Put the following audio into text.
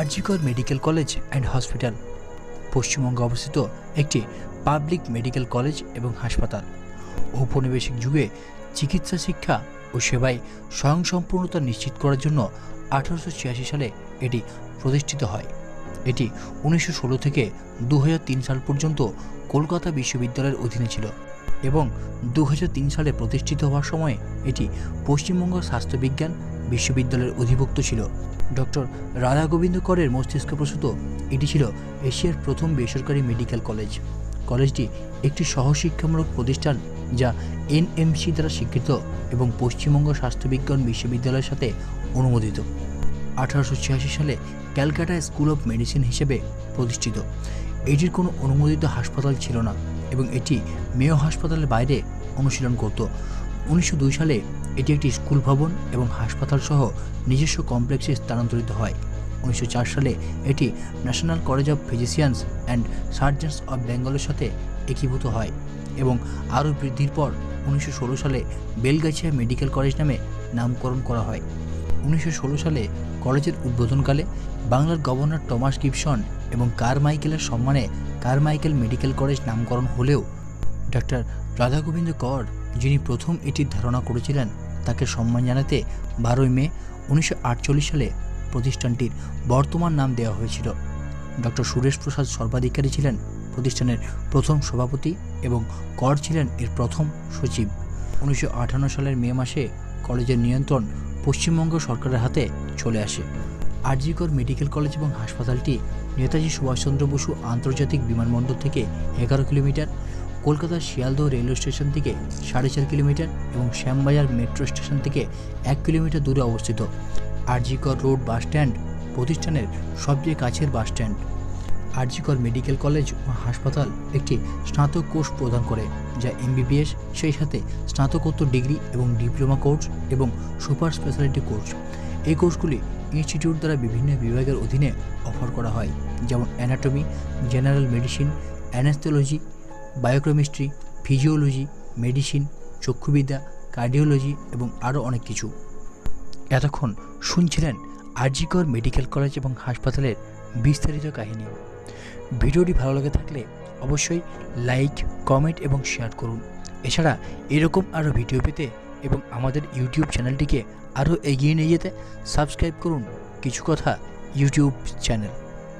R G Kar medical college and hospital. পশ্চিমবঙ্গে অবস্থিত একটি পাবলিক মেডিকেল কলেজ এবং হাসপাতাল। ঔপনিবেশিক যুগে চিকিৎসা শিক্ষা ও সেবায় স্বয়ংসম্পূর্ণতা নিশ্চিত করার জন্য আঠারোশো ছিয়াশি সালে এটি প্রতিষ্ঠিত হয়। এটি উনিশশো ষোলো থেকে দু হাজার তিন সাল পর্যন্ত কলকাতা বিশ্ববিদ্যালয়ের অধীনে ছিল। এবং দু হাজার তিন সালে প্রতিষ্ঠিত হওয়ার সময় এটি পশ্চিমবঙ্গ স্বাস্থ্যবিজ্ঞান বিশ্ববিদ্যালয়ের অধিভুক্ত ছিল। ডক্টর রাধা গোবিন্দ করের মস্তিষ্ক প্রসূত, এটি ছিল এশিয়ার প্রথম বেসরকারি মেডিকেল কলেজ। কলেজটি একটি সহশিক্ষামূলক প্রতিষ্ঠান যা এনএমসি দ্বারা স্বীকৃত এবং পশ্চিমবঙ্গ স্বাস্থ্যবিজ্ঞান বিশ্ববিদ্যালয়ের সাথে অনুমোদিত। আঠারোশো ছিয়াশি সালে ক্যালকাটা স্কুল অফ মেডিসিন হিসেবে প্রতিষ্ঠিত। এটির কোনো অনুমোদিত হাসপাতাল ছিল না। এবং এটি মেয় হাসপাতালের বাইরে অনুশীলন করত। উনিশশো দুই সালে এটি একটি স্কুল ভবন এবং হাসপাতাল সহ নিজস্ব কমপ্লেক্সে স্থানান্তরিত হয়। উনিশশো চার সালে এটি national college of physicians and surgeons of বেঙ্গলের সাথে একীভূত হয় এবং আরও বৃদ্ধির পর উনিশশো ষোলো সালে বেলগাছিয়া মেডিকেল কলেজ নামে নামকরণ করা হয়। উনিশশো ষোলো সালে কলেজের উদ্বোধনকালে বাংলার গভর্নর টমাস গিবসন এবং কার মাইকেলের সম্মানে কারমাইকেল মেডিকেল কলেজ নামকরণ হলেও ডক্টর রাধাগোবিন্দ কর, যিনি প্রথম এটির ধারণা করেছিলেন, তাকে সম্মান জানাতে বারোই মে উনিশশো আটচল্লিশ সালে প্রতিষ্ঠানটির বর্তমান নাম দেওয়া হয়েছিল। ডক্টর সুরেশ প্রসাদ সর্বাধিকারী ছিলেন প্রতিষ্ঠানের প্রথম সভাপতি এবং কর ছিলেন এর প্রথম সচিব। উনিশশো আটান্ন সালের মে মাসে কলেজের নিয়ন্ত্রণ পশ্চিমবঙ্গ সরকারের হাতে চলে আসে। আরজিকর মেডিকেল কলেজ এবং হাসপাতালটি নেতাজি সুভাষচন্দ্র বসু আন্তর্জাতিক বিমানবন্দর থেকে এগারো কিলোমিটার, কলকাতার শিয়ালদহ রেলওয়ে স্টেশন থেকে সাড়ে চার কিলোমিটার এবং শ্যামবাজার মেট্রো স্টেশন থেকে এক কিলোমিটার দূরে অবস্থিত। আরজিকর রোড বাস স্ট্যান্ড প্রতিষ্ঠানের সবচেয়ে কাছের bus stand. R G Kar medical college ও হাসপাতাল একটি স্নাতক কোর্স প্রদান করে, যা এমবিবিএস, সেই সাথে স্নাতকোত্তর ডিগ্রি এবং ডিপ্লোমা কোর্স এবং সুপার স্পেশালিটি কোর্স। এই কোর্সগুলি ইনস্টিটিউট দ্বারা বিভিন্ন বিভাগের অধীনে অফার করা হয়, যেমন anatomy general medicine anaesthesiology biochemistry physiology medicine চক্ষুবিদ্যা cardiology এবং আরও অনেক কিছু। এতক্ষণ শুনছিলেন আরজিকর মেডিকেল কলেজ এবং হাসপাতালের বিস্তারিত কাহিনী। ভিডিওটি ভালো লেগে থাকলে অবশ্যই লাইক, কমেন্ট এবং শেয়ার করুন। এছাড়া এরকম আরও ভিডিও পেতে এবং আমাদের ইউটিউব চ্যানেলটিকে আরও এগিয়ে নিয়ে যেতে সাবস্ক্রাইব করুন। কিছু কথা ইউটিউব চ্যানেল